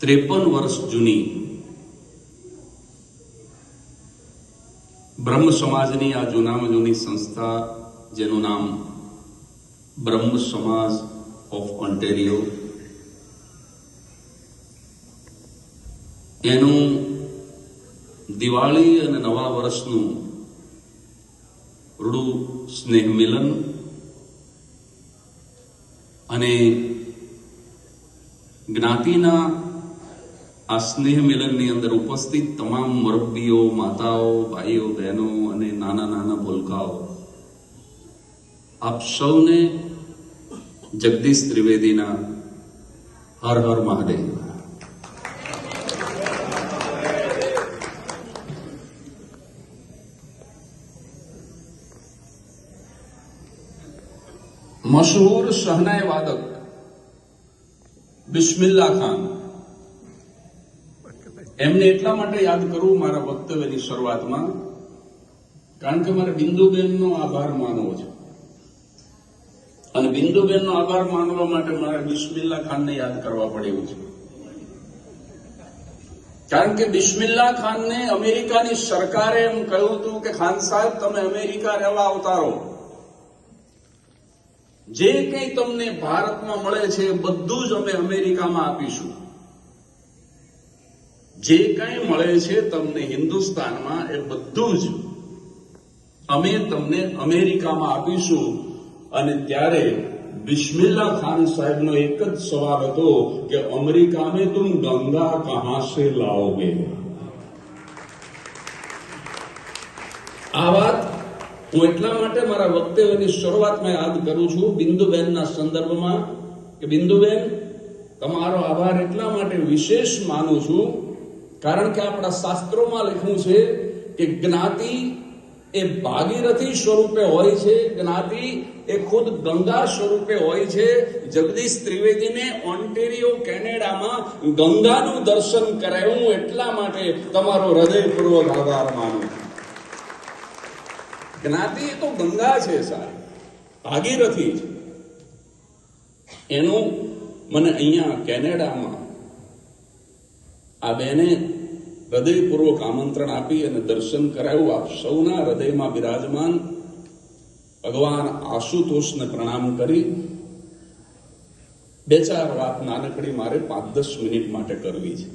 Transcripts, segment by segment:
ત્રેપન વર્ષ જૂની. બ્રહ્મ સમાજની આ જૂનામાં જૂની સંસ્થા, જેનું નામ બ્રહ્મ સમાજ ઓફ ઓન્ટેરિયો, એનું દિવાળી અને નવા વર્ષનું રૂડું સ્નેહ મિલન અને જ્ઞાતિના આ સ્નેહ મિલનની અંદર ઉપસ્થિત તમામ મુરબ્બીઓ માતાઓ, ભાઈઓ, બહેનો અને નાના નાના ભૂલકાઓ. આપ સૌને જગદીશ ત્રિવેદીના હર હર મહાદેવ. મશહૂર શહનાય વાદક બિસ્મિલ્લા ખાન એમને એટલા માટે યાદ કરું મારા વક્તવ્યની શરૂઆતમાં, કારણ કે મારે બિંદુબેનનો આભાર માનવો છે. અને બિંદુબેનનો આભાર માનવા માટે મારે બિસ્મિલ્લા ખાનને યાદ કરવા પડ્યું છે. કારણ કે બિસ્મિલ્લા ખાનને અમેરિકાની સરકારે એમ કહ્યું હતું કે, ખાન સાહેબ, તમે અમેરિકા રહેવા અવતારો. જે કંઈ તમને ભારતમાં મળે છે બધું જ અમે અમેરિકામાં આપીશું. જે કંઈ મળે છે તમને હિન્દુસ્તાનમાં એ બધું જ અમે તમને અમેરિકામાં આપીશું. અને ત્યારે બિસ્મિલ્લા ખાન સાહેબનો એક જ સવાલ હતો કે અમેરિકા મેં તુમ ગંગા કહા સે લાઓગે? આ વાત હું એટલા માટે મારા વક્તવ્યની શરૂઆતમાં યાદ કરું છું બિંદુબેનના સંદર્ભમાં કે બિંદુબેન, તમારો આભાર એટલા માટે વિશેષ માનું છું કારણ કે આપણા શાસ્ત્રોમાં લખ્યું છે કે જ્ઞાતિ એ ભાગીરથી સ્વરૂપે હોય છે, જ્ઞાતિ એ ખુદ ગંગા સ્વરૂપે હોય છે. જગદીશ ત્રિવેદીને ઓન્ટેરિયો, કેનેડામાં ગંગાનું દર્શન કરાયું એટલા માટે તમારો હૃદયપૂર્વક આભાર માનું જ્ઞાતિ એ તો ગંગા છે સાહેબ, ભાગીરથી છે એનું મને અહીંયા કેનેડામાં આ બેને હૃદયપૂર્વક આમંત્રણ આપી અને દર્શન કરાવ્યું. આપ સૌના હૃદયમાં બિરાજમાન ભગવાન આશુતોષને પ્રણામ કરી. બે ચાર વાત નાનકડી મારે પાંચ દસ મિનિટ માટે કરવી છે.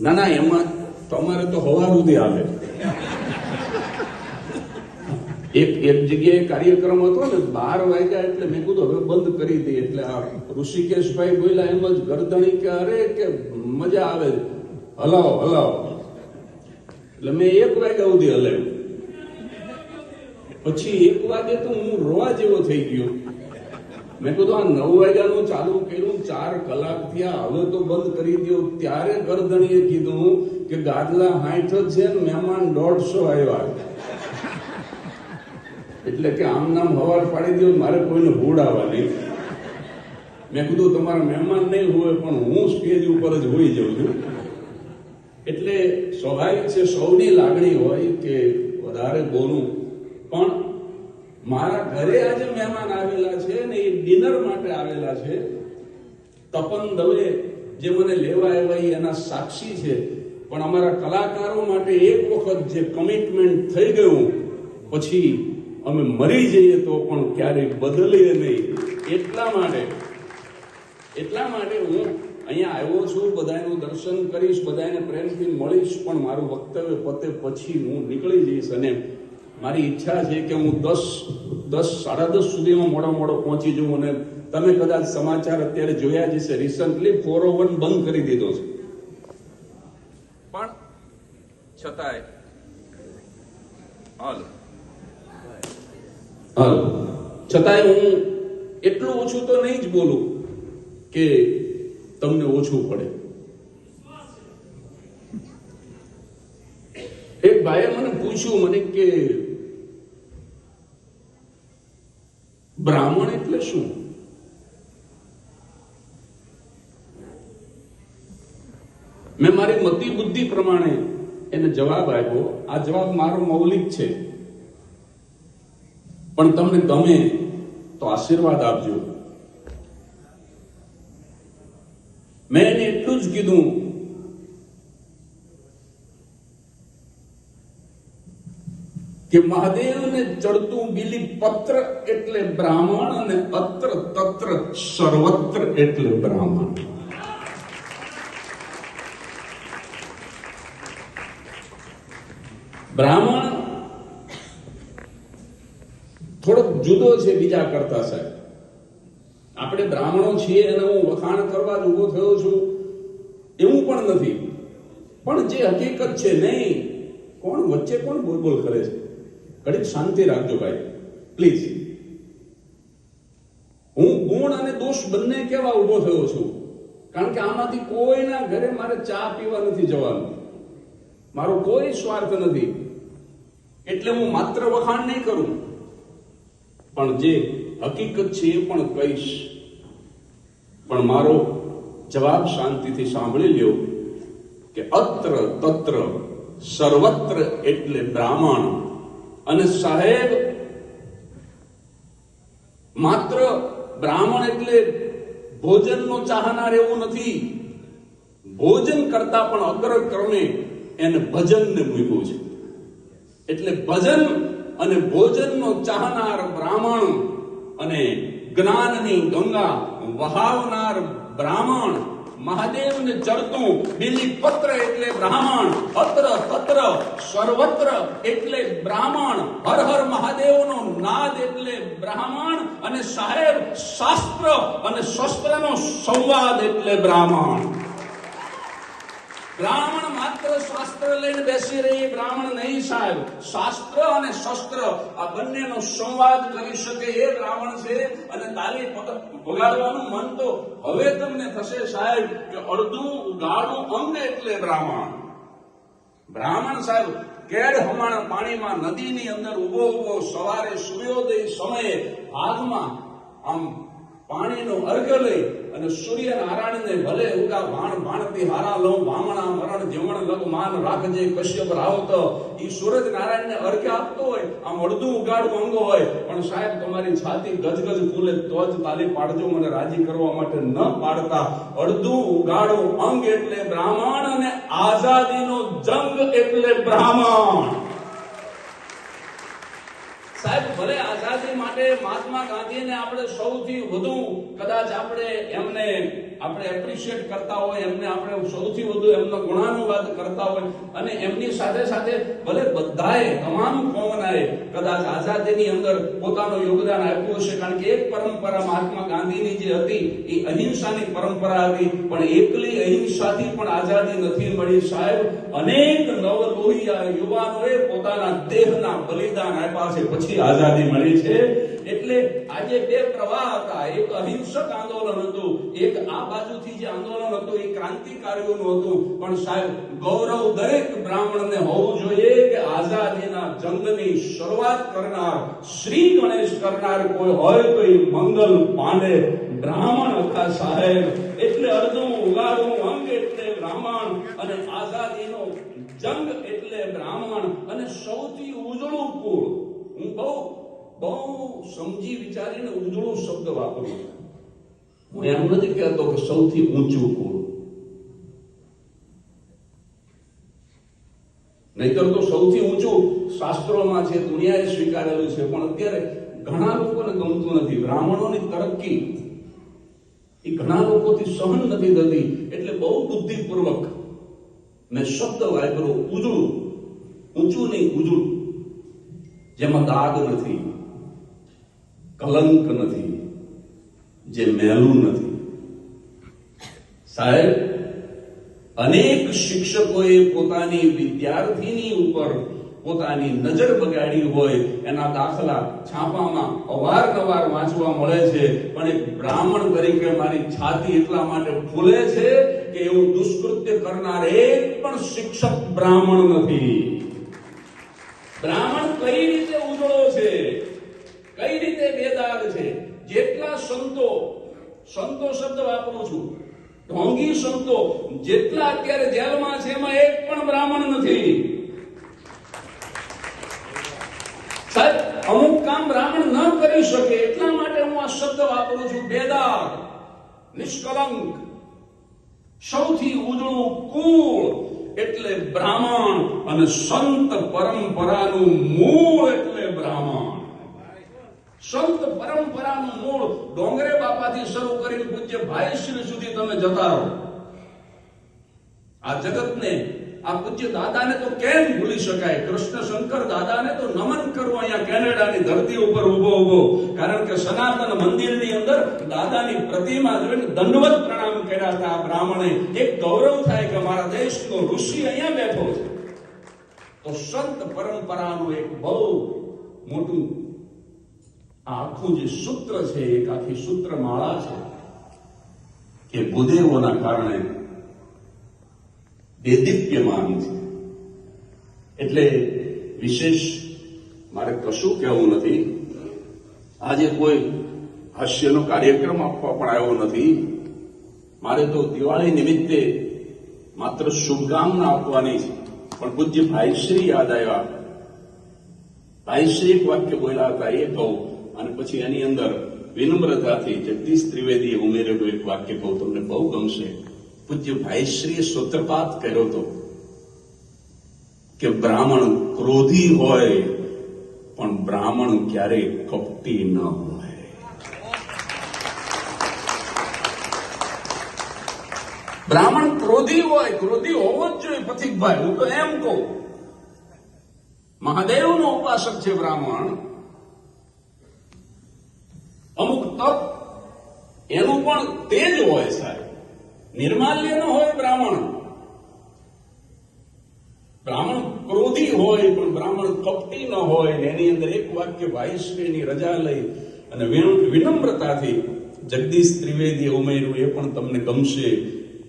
ના ના, એમાં તમારે તો હવા સુધી આવે એક એક જગ્યાએ કાર્યક્રમ હતો ને, બાર વાગ્યા એટલે મેં કીધું, હવે બંધ કરી દઈએ એટલે આ ઋષિકેશભાઈ બોલ્યા, એમ જ ગરદણી કે અરે કે મજા આવે. હલાવો હલાવો. એટલે મેં એક વાગ્યા સુધી હલાવ્યું. પછી એક વાગે તો હું રોવા જેવો થઈ ગયો. મેં કીધું, આ નવ વાગ્યાનું ચાલુ કર્યું, ચાર કલાક થયા, હવે તો બંધ કરી દો ત્યારે ગરદણીએ કીધું કે ગાદલા હાઈઠ જ છે મહેમાન દોઢસો આવ્યા એટલે કે આમ નામ હવાર પાડી દો મારે કોઈને હુડાવા નહીં. મેં કીધું, તમારા મહેમાન નહીં હોય, પણ હું સ્ટેજ ઉપર જ હોઈ જાઉં છું. એટલે સ્વાભાવિક છે, સૌની લાગણી હોય કે વધારે બોલું. પણ મારા ઘરે આજે મહેમાન આવેલા છે ને એ ડિનર માટે આવેલા છે. તપન દવે જે મને લેવા આવ્યા એના સાક્ષી છે. પણ અમારા કલાકારો માટે એક વખત જે કમિટમેન્ટ થઈ ગયું, પછી અમે મરી જઈએ તો પણ ક્યારેય બદલીએ નહીં. એટલા માટે એટલા માટે હું અહીંયા આવ્યો છું બધાનું દર્શન કરીશ બધાને પ્રેમથી મળીશ પણ મારું વક્તવ્ય પતે પછી હું નીકળી જઈશ અને મારી ઈચ્છા છે કે હું દસ દસ સાડા દસ સુધીમાં મોડો મોડો પહોંચી જઉં અને તમે કદાચ સમાચાર અત્યારે જોયા જશે રિસન્ટલી ફોર વન બંધ કરી દીધો છે. પણ છતાંય હાલ. હાલ. છતાંય હું એટલું ઓછું તો નહીં જ બોલું. કે તમને ઓછું પડે. એક ભાઈએ મને પૂછ્યું, મને કે, બ્રાહ્મણ એટલે શું? મેં મારી મતિ બુદ્ધિ પ્રમાણે એને જવાબ આપ્યો. આ જવાબ મારો મૌલિક છે. પણ તમને ગમે તો આશીર્વાદ આપજો. મેં એને એટલું જ કીધું કે મહાદેવને ચડતું બીલી પત્ર એટલે બ્રાહ્મણ અને અત્ર તત્ર સર્વત્ર એટલે બ્રાહ્મણ બ્રાહ્મણ થોડોક જુદો છે બીજા કરતા સાહેબ આપણે બ્રાહ્મણો છીએ અને હું વખાણ કરવા જ ઊભો થયો છું, એવું પણ નથી. પણ જે હકીકત છે નહીં, કોણ વચ્ચે કોણ બોલ બોલ કરે છે? ઘડીક શાંતિ રાખજો ભાઈ, પ્લીઝ. હું ગુણ અને દોષ બંને કેવા ઊભો થયો છું? કારણ કે આમાંથી કોઈના ઘરે મારે ચા પીવા નથી જવાનું. મારો કોઈ સ્વાર્થ નથી. એટલે હું માત્ર વખાણ નહીં કરું. પણ જે હકીકત છે એ પણ કહીશ. પણ મારો જવાબ શાંતિથી સાંભળી લ્યો કે અત્ર તત્ર સર્વત્ર એટલે બ્રાહ્મણ. અને સાહેબ, માત્ર બ્રાહ્મણ એટલે ભોજનનો ચાહનાર એવું નથી. ભોજન કરતા પણ અગ્રક્રમે એને ભજનને મૂક્યું છે. એટલે ભજન અને ભોજનનો ચાહનાર બ્રાહ્મણ અને જ્ઞાનની ગંગા વહાવનાર બ્રાહ્મણ, મહાદેવને ચડતું બીલી પત્ર એટલે બ્રાહ્મણ અત્ર તત્ર સર્વત્ર એટલે બ્રાહ્મણ, હર હર મહાદેવનો નાદ એટલે બ્રાહ્મણ અને સાહેબ શાસ્ત્ર અને શસ્ત્રનો સંવાદ એટલે બ્રાહ્મણ. બ્રાહ્મણ માત્ર શાસ્ત્ર લઈને બેસી રહી, બ્રાહ્મણ નહીં સાહેબ. શાસ્ત્ર અને શસ્ત્ર આ બંનેનો સંવાદ કરી શકે એ બ્રાહ્મણ છે અને તાલી વગાડવાનું મન તો હવે તમને થશે સાહેબ કે અડધું ઉગાડું અંગ એટલે બ્રાહ્મણ. બ્રાહ્મણ સાહેબ, કેડ હમણાં પાણીમાં નદીની અંદર ઊભો ઊભો સવારે સૂર્યોદય સમયે હાથમાં આમ પાણીનો અર્ઘ લઈ અને સૂર્ય નારાયણને ભલે ઉગા વાણ ભાણતી હારા લઉં, વામણા, મરણ, જમણ લગ માન રાખજે, કશ્યપ, રાવત, ઈ સૂરજ નારાયણને અર્ઘ આપતો હોય, આમ અડધું ઉગાડું અંગ હોય. પણ સાહેબ, તમારી છાતી ગજગજ ફૂલે તો જ તાલી પાડજો, મને રાજી કરવા માટે ન પાડતા. અડધું ઉગાડું અંગ એટલે બ્રાહ્મણ અને આઝાદીનો જંગ એટલે બ્રાહ્મણ. ભલે આઝાદી માટે મહાત્મા ગાંધીને આપણે સૌથી વધુ કદાચ આપણે એમને આપણે એપ્રિશિએટ કરતા હોય, એમને આપણે સૌથી વધુ એમનો ગુણાનુવાદ કરતા હોય અને એમની સાથે સાથે ભલે બધાએ તમામ કોમનાએ કદાચ આઝાદીની અંદર પોતાનું યોગદાન આપ્યું હશે, કારણ કે એક પરંપરા મહાત્મા ગાંધીની જે હતી, એ અહિંસાની પરંપરા હતી, પણ એકલી અહિંસાથી પણ આઝાદી નથી મળી. સાહેબ, અનેક નવલોહિયા યુવાનોએ પોતાના દેહના બલિદાન આપ્યા છે, પછી આઝાદી મળી છે. એટલે આજે બે પ્રવાહ હતા. એક અહિંસક આંદોલન હતું, એક આ બાજુથી જે આંદોલન હતું, એ ક્રાંતિકારીઓનું હતું. પણ સાહેબ, ગૌરવ દરેક બ્રાહ્મણને હોવું જોઈએ કે આઝાદીના જંગની શરૂઆત કરનાર, શ્રી ગણેશ કરનાર કોઈ હોય તો એ મંગલ પાંડે બ્રાહ્મણ હતા સાહેબ. એટલે અડધું ઉગાડું અંગ એટલે બ્રાહ્મણ અને આઝાદીનો જંગ એટલે બ્રાહ્મણ અને સૌથી ઉજળું કુળ. હું બહુ બહુ સમજી વિચારીને ઉજળું શબ્દ વાપરો. હું એમ નથી કહેતો કે સૌથી ઊંચું કુળ. નહીતર તો સૌથી ઊંચું શાસ્ત્રોમાં છે દુનિયાએ સ્વીકારેલું છે, પણ અત્યારે ઘણા લોકોને ગમતું નથી. બ્રાહ્મણોની તરક્કી એ ઘણા લોકોથી સહન નથી થતી, એટલે બહુ બુદ્ધિપૂર્વક મેં શબ્દ વાપરો ઉજળું. ઊંચું નહીં, ઉજળું. જેમાં દાગ નથી. કલંક નથી, જે મહેલું નથી. સાહેબ, અનેક શિક્ષકોએ પોતાની વિદ્યાર્થીની ઉપર પોતાની નજર બગાડી હોય, એના દાખલા છાપામાં અવારનવાર વાંચવા મળે છે, પણ એક બ્રાહ્મણ તરીકે મારી છાતી એટલા માટે ફૂલે છે કે એવું દુષ્કૃત્ય કરનાર એક પણ શિક્ષક બ્રાહ્મણ નથી. બ્રાહ્મણ કઈ રીતે ઉજળો છે? કઈ રીતે બેદાગ છે? જેટલા સંતો સંતો શબ્દ વાપરું છું. ઢોંગી સંતો, જેટલા અત્યારે જેલમાં છે એમાં એક પણ બ્રાહ્મણ નથી. અમુક કામ બ્રાહ્મણ ન કરી શકે, એટલા માટે હું આ શબ્દ વાપરું છું. બેદાગ નિષ્કલંક. સૌથી ઉજળું કુળ એટલે બ્રાહ્મણ અને સંત પરંપરાનું મૂળ એટલે બ્રાહ્મણ. સંત પરંપરાનું મૂળ ડોંગરે બાપાથી શરૂ કરીને પૂજ્ય ભાઈશ્રી સુધી તમે જતા રહો. આ જગતને, આ પૂજ્ય દાદાને તો કેમ ભૂલી શકાય? કૃષ્ણ શંકર દાદાને તો નમન કરવું અહીંયા કેનેડાની ધરતી ઉપર ઊભો ઊભો કારણ કે સનાતન મંદિરની અંદર દાદાની પ્રતિમા જોઈને દંડવત પ્રણામ કર્યા હતા આ બ્રાહ્મણે. એક ગૌરવ થાય કે મારા દેશનો ઋષિ અહીંયા બેઠો છે. તો સંત પરંપરાનું એક બહુ મોટું આખું જે સૂત્ર છે, એક આખી સૂત્ર માળા છે, કે ભૂદેવોના કારણે દેદીપ્યમાન છે. એટલે વિશેષ મારે કશું કહેવું નથી. આજે કોઈ હાસ્યનો કાર્યક્રમ આપવા પણ આવ્યો નથી. મારે તો દિવાળી નિમિત્તે માત્ર શુભકામના આપવાની છે. પણ પૂજ્ય ભાઈશ્રી યાદ આવ્યા. ભાઈશ્રી એક વાક્ય બોલ્યા હતા, એ કહું. અને પછી એની અંદર વિનમ્રતાથી જગદીશ ત્રિવેદીએ ઉમેરેલું એક વાક્ય કહું તમને બહુ ગમશે. પૂજ્ય ભાઈશ્રીએ સૂત્રપાત કર્યો હતો કે બ્રાહ્મણ ક્રોધી હોય, પણ બ્રાહ્મણ ક્યારેય કપટી ન હોય. બ્રાહ્મણ ક્રોધી હોય, ક્રોધી હોવો જ જોઈએ, પથિકભાઈ, હું તો એમ કહું. મહાદેવનો ઉપાસક છે બ્રાહ્મણ અમુક તપ, એનું પણ તેજ હોય સાહેબ. નિર્માલ્ય ન હોય બ્રાહ્મણ. બ્રાહ્મણ ક્રોધી હોય, પણ બ્રાહ્મણ કપટી ન હોય. એની અંદર એક વાક્ય વાયુશ્રીની રજા લઈ અને વિન- વિનમ્રતાથી જગદીશ ત્રિવેદીએ ઉમેર્યું, એ પણ તમને ગમશે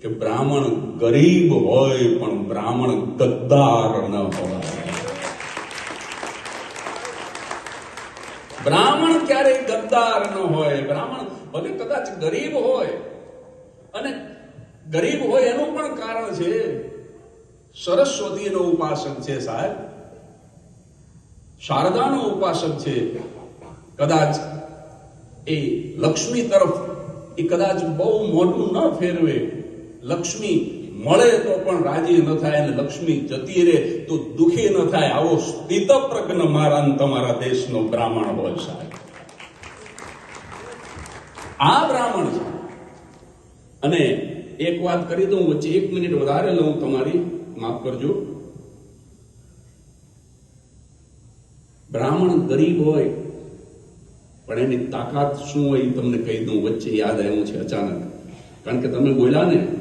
કે બ્રાહ્મણ ગરીબ હોય, પણ બ્રાહ્મણ ગદ્દાર ન હોય. બ્રાહ્મણ ક્યારેય ગદ્દાર ન હોય. બ્રાહ્મણ ભલે કદાચ ગરીબ હોય. અને ગરીબ હોય એનું પણ કારણ છે, સરસ્વતીનો ઉપાસક છે સાહેબ. શારદાનો ઉપાસક છે. કદાચ એ લક્ષ્મી તરફ એ કદાચ બહુ મોટું ન ફેરવે. લક્ષ્મી મળે તો પણ રાજી ન થાય અને લક્ષ્મી જતી રહે તો દુઃખી ન થાય. આવો સ્થિતપ્રજ્ઞ મારા અને તમારા દેશનો બ્રાહ્મણ હોય સાહેબ. આ બ્રાહ્મણ છે. અને એક વાત કરી દઉં, વચ્ચે એક મિનિટ વધારે લઉં તમારી. માફ કરજો. બ્રાહ્મણ ગરીબ હોય, પણ એની તાકાત શું હોય તમને કહી દઉં. વચ્ચે યાદ આવ્યું છે અચાનક. કારણ કે તમે બોલ્યા ને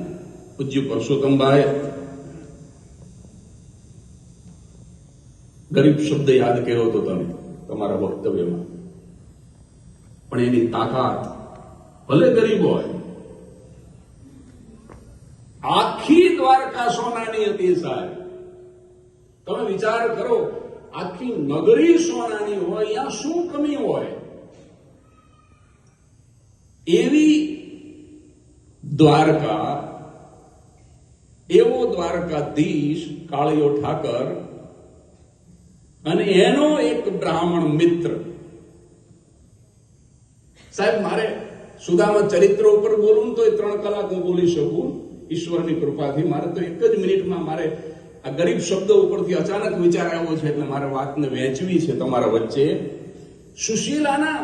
પૂજ્ય પરસોત્તમભાઈ ગરીબ શબ્દ યાદ કર્યો હતો તમે, તમારા વક્તવ્યમાં. પણ એની તાકાત ભલે ગરીબ હોય, આખી દ્વારકા સોનાની હતી સાહેબ. તમે વિચાર કરો, આખી નગરી સોનાની હોય, અહીંયા શું કમી હોય? એવી દ્વારકા એવો દ્વારકાધીશ કાળિયો ઠાકર અને એનો એક બ્રાહ્મણ મિત્ર. સાહેબ, મારે સુદામા ચરિત્ર ઉપર બોલું તો એ ત્રણ કલાક હું બોલી શકું. ઈશ્વરની કૃપાથી મારે તો એક જ મિનિટમાં મારે આ ગરીબ શબ્દ ઉપરથી અચાનક વિચાર આવ્યો છે એટલે મારે વાતને વહેંચવી છે તમારા વચ્ચે. સુશીલાના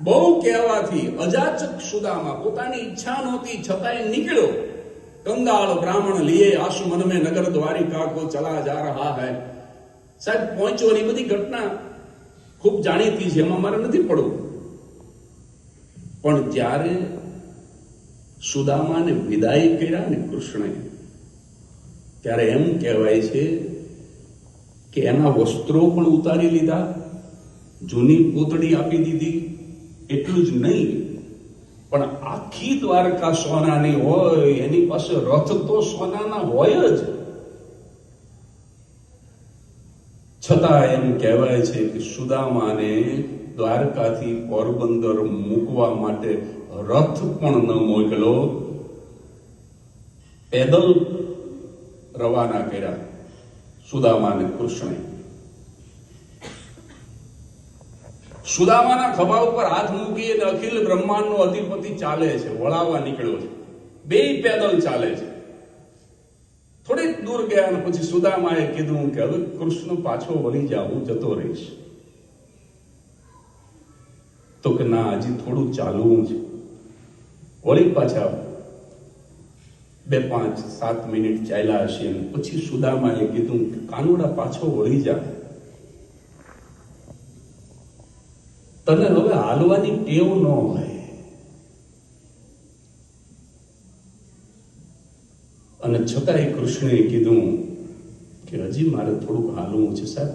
બહુ કહેવાથી અજાચક સુદામા પોતાની ઈચ્છા નહોતી છતાંય નીકળ્યો. કંગાળ બ્રાહ્મણ લીએ, આશુ મન મેં નગર દ્વારિકા કો ચલા જા રહા હૈ. સાહેબ પહોંચવાની બધી ઘટના ખૂબ જાણીતી છે, એમાં મારે નથી પડવું. પણ જ્યારે સુદામાને વિદાય કર્યા ને કૃષ્ણે ત્યારે એમ કહેવાય છે કે એના વસ્ત્રો પણ ઉતારી લીધા, જૂની પૂતળી આપી દીધી, એટલું જ નહીં પણ આખી દ્વારકા સોનાની હોય, એની પાસે રથ તો સોનાના હોય જ. છતાં એમ કહેવાય છે કે સુદામાને દ્વારકાથી પોરબંદર મૂકવા માટે રથ પણ ન મોકલો. પેદલ રવાના કર્યા સુદામાને કૃષ્ણે. સુદામાના ખભા ઉપર હાથ મૂકી અને અખિલ બ્રહ્માંડનો અધિપતિ ચાલે છે, વળાવવા નીકળ્યો છે. બે પેદલ ચાલે છે. થોડીક દૂર ગયા અને પછી સુદામાએ કીધું કે હવે કૃષ્ણ પાછો વળી જા હું જતો રહીશ. તો કે ના, હજી થોડું ચાલવું છે. વળી પાછા બે પાંચ સાત મિનિટ ચાલ્યા હશે પછી સુદામાએ કીધું કે કાનુડા પાછો વળી જા. તને હવે હાલવાની ટેવ ન હોય. અને છતાંય કૃષ્ણએ કીધું કે હજી મારે થોડુંક હાલવું છે સાહેબ.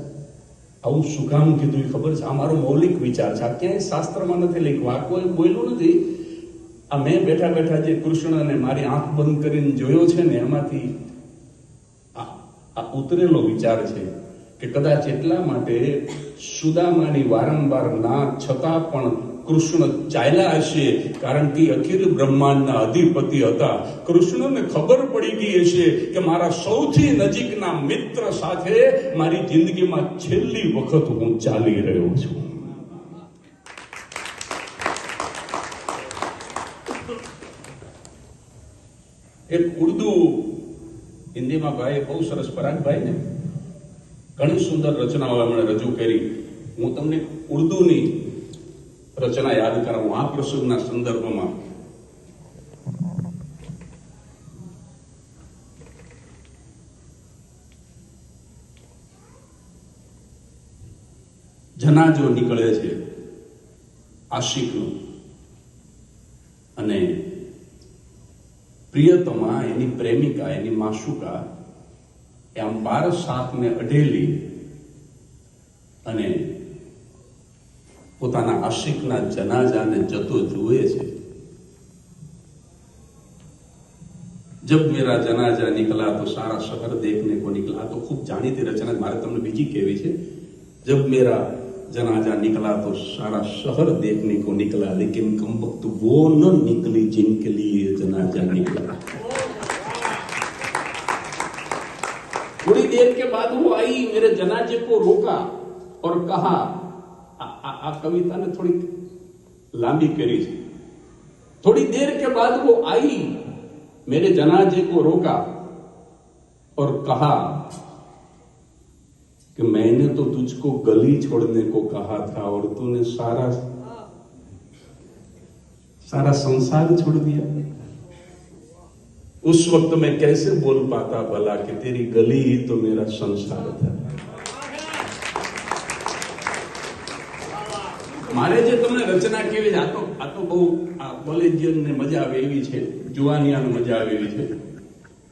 આવું શું કામ કીધું એ ખબર છે? આ મારો મૌલિક વિચાર છે. આ ક્યાંય શાસ્ત્રમાં નથી લખ્યું. આ કોઈ બોલ્યું નથી. આ મેં બેઠા બેઠા જે કૃષ્ણને મારી આંખ બંધ કરીને જોયો છે ને, એમાંથી આ આ ઉતરેલો વિચાર છે. કે કદાચ એટલા માટે સુદામાની વારંવાર ના છતાં પણ કૃષ્ણ ચાલ્યા હશે, કારણ કે અખિલ બ્રહ્માંડના અધિપતિ હતા. કૃષ્ણને ખબર પડી ગઈ હશે કે મારા સૌથી નજીકના મિત્ર સાથે મારી જિંદગીમાં છેલ્લી વખત હું ચાલી રહ્યો છું. એક ઉર્દુ હિન્દીમાં ભાઈ બહુ સરસ પરાગભાઈ ને. ઘણી સુંદર રચનાઓ એમણે રજૂ કરી. હું તમને ઉર્દુની રચના યાદ કરાવું, આ પ્રસંગના સંદર્ભમાં. જનાજો નીકળે છે, આશિકનો. અને પ્રિયતમા, એની પ્રેમિકા, એની માશુકા આમ બાર સાપને અડેલી અને પોતાના આશિકના જનાજાને જતો જુએ છે. જબ મેરા જનાજા નીકળા તો સારા શહેર દેખને કો નીકળા તો ખૂબ જાણીતી રચના મારે તમને બીજી કેવી છે. જબ મેરા જનાજા નીકળા તો સારા શહેર દેખને કો નિકલા લેકિન કમબખ્ત વો ન નીકળી જિનકે લીએ જનાજા નીકળા थोड़ी देर के बाद वो आई मेरे जनाजे को रोका और कहा आ, आ, आ कविता ने थोड़ी लांबी करी थोड़ी देर के बाद वो आई मेरे जनाजे को रोका और कहा कि मैंने तो तुझको गली छोड़ने को कहा था और तूने सारा सारा संसार छोड़ दिया। उस वक्त मैं कैसे बोल पाता भला कि तेरी गली ही तो मेरा संसार था મારે જે તમને રચના કેવી છે આ તો આ તો બહુ આ કોલેજિયન ને મજા આવે એવી છે જુવાનિયાને મજા આવે એવી છે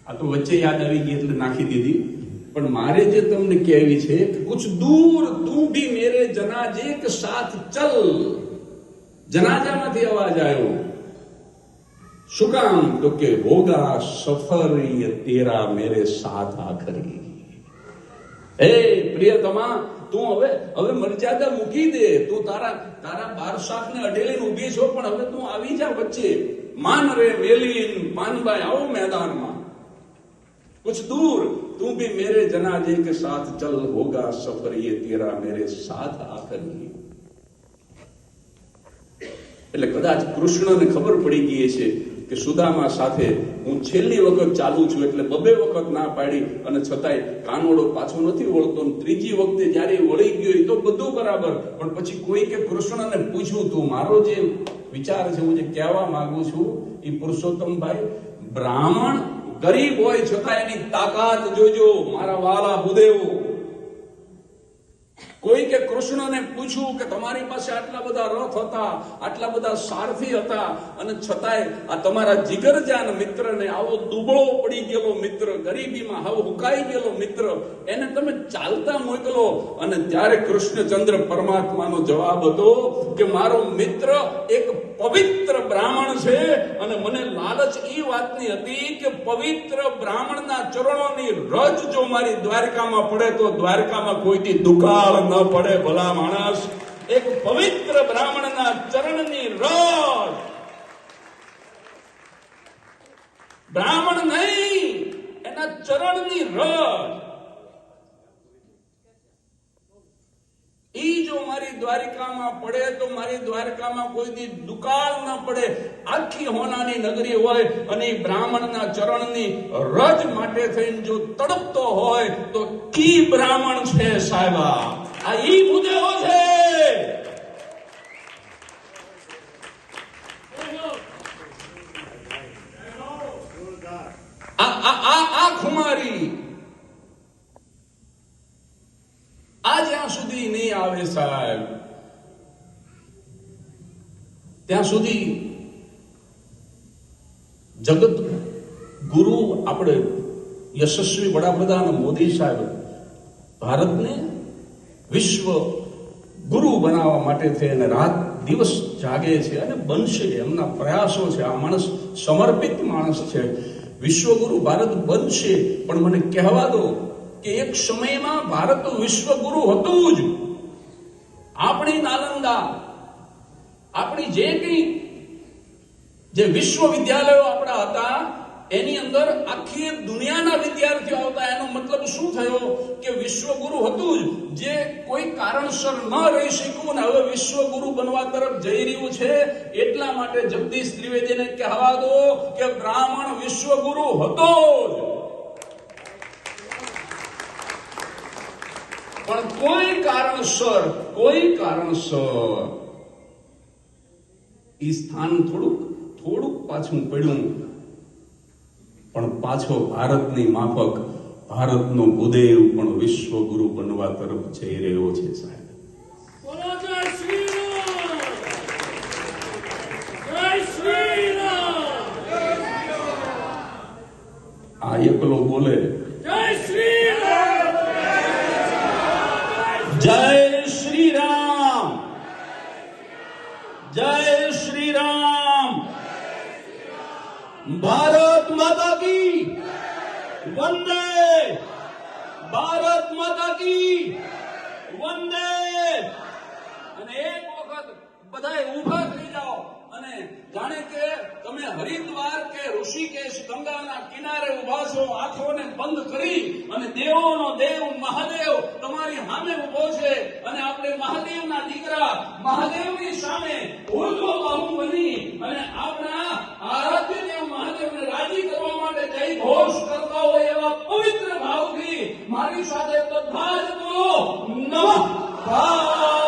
આ તો વચ્ચે યાદ આવી ગઈ એટલે નાખી દીધી પણ મારે જે તમને કહેવી છે કે કુછ દૂર તું ભી મેરે જનાજે કે સાથ ચલ જનાજામાંથી અવાજ આવ્યો શું કામ તો કે હોગા સફર યે તેરા મેરે સાથ આખરી હે પ્રિયતમા તું હવે હવે મર્યાદા મૂકી દે તું તારા તારા બાર શાખને અઢેલીને ઊભી છો પણ હવે તું આવી જા વચ્ચે માન રે મેલીન માનભાઈ આવો મેદાનમાં कुछ दूर तू भी मेरे जनाजे के साथ चल होगा सफर ये तेरा मेरे साथ आकर ही એટલે કદાચ કૃષ્ણને ખબર પડી ગઈ છે કે સુદામા સાથે હું છેલ્લી વખત ચાલુ છું એટલે બબે વખત ના પાડી અને છતાંય કાનોડો પાછો નથી વળતો ત્રીજી વખતે જ્યારે વળી ગયો એ તો બધું બરાબર. પણ પછી કોઈ કે કૃષ્ણને પૂછ્યું, તું મારો જે વિચાર છે, હું જે કહેવા માંગુ છું એ પુરુષોત્તમભાઈ બ્રાહ્મણ ગરીબ હોય છતાં એની તાકાત જોજો, મારા વાલા ભૂદેવો. કોઈ કે કૃષ્ણને પૂછ્યું કે તમારી પાસે આટલા બધા રથ હતા, આટલા બધા સારથી હતા, અને છતાંય આ તમારા જીગરજાન મિત્રને આવો દુબળો પડી ગયેલો મિત્ર, ગરીબીમાં હાવ હુકાઈ ગયેલો મિત્ર, એને તમે ચાલતા મોકલો. અને ત્યારે કૃષ્ણચંદ્ર પરમાત્માનો જવાબ હતો કે મારો મિત્ર એક પવિત્ર બ્રાહ્મણ છે. અને મને લાલચ એ વાતની હતી કે પવિત્ર બ્રાહ્મણના ચરણોની રજ જો મારી દ્વારકામાં પડે તો દ્વારકામાં કોઈથી દુકાળ ન પડે ભલા માણસ. એક પવિત્ર બ્રાહ્મણના ચરણની રજ બ્રાહ્મણ નહીં, એના ચરણની રજ. ઈ જો મારી દ્વારિકામાં પડે તો મારી દ્વારકામાં કોઈ દી દુકાળ ન પડે. આખી હોનાની નગરી હોય અને બ્રાહ્મણના ચરણની રજ માટે થઈને જો તડપતો હોય તો કી બ્રાહ્મણ છે સાહેબા? આ ઈ મુદેવો છે આ આ આ આ ખુમારી આ જ્યાં સુધી નહીં આવે સાહેબ ત્યાં સુધી જગત ગુરુ આપણે યશસ્વી વડાપ્રધાન મોદી સાહેબ ભારતને વિશ્વ ગુરુ બનાવવા માટે થઈ એને રાત દિવસ જાગે છે અને બનશે, એમના પ્રયાસો છે. આ માણસ સમર્પિત માણસ છે. વિશ્વગુરુ ભારત બનશે. પણ મને કહેવા દો કે એક સમયમાં ભારત વિશ્વગુરુ હતું જ. આપણી નાલંદા, આપણી જે કંઈ જે વિશ્વવિદ્યાલયો આપણા હતા એની અંદર આખી દુનિયાના વિદ્યાર્થીઓ આવતા, એનો મતલબ શું થયો કે વિશ્વગુરુ હતું જ, જે કોઈ કારણસર ન રહી શક્યું ને હવે વિશ્વગુરુ બનવા તરફ જઈ રહ્યું છે. એટલા માટે જગદીશ ત્રિવેદીને કહેવા દો કે બ્રાહ્મણ વિશ્વગુરુ હતો જ. પણ કોઈ કારણસર કોઈ કારણસર એ સ્થાન થોડુંક થોડુંક પાછું પડ્યું. પણ પાછો ભારતની માફક ભારતનો ગુદેવ પણ વિશ્વગુરુ બનવા તરફ જઈ રહ્યો છે સાહેબ. આ એકલો બોલે કી વંદે. અને એક વખત બધાએ ઊભા થઈ જાઓ. અને જાણે કે તમે હરિદ્વાર કે ઋષિકેશ ગંગાના કિનારે ઊભા છો આંખોને બંધ કરી અને દેવોનો દેવ મહાદેવ તમારી સામે ઊભો છે. અને આપણે મહાદેવના દીકરા મહાદેવની સામે ઉર્ધ્વ બાહુ બની અને આપણા આરાધ્ય દેવ મહાદેવને રાજી કરવા માટે જય ઘોષ કરતા હોય એવા પવિત્ર ભાવથી મારી સાથે બધા જ બોલો નમઃ.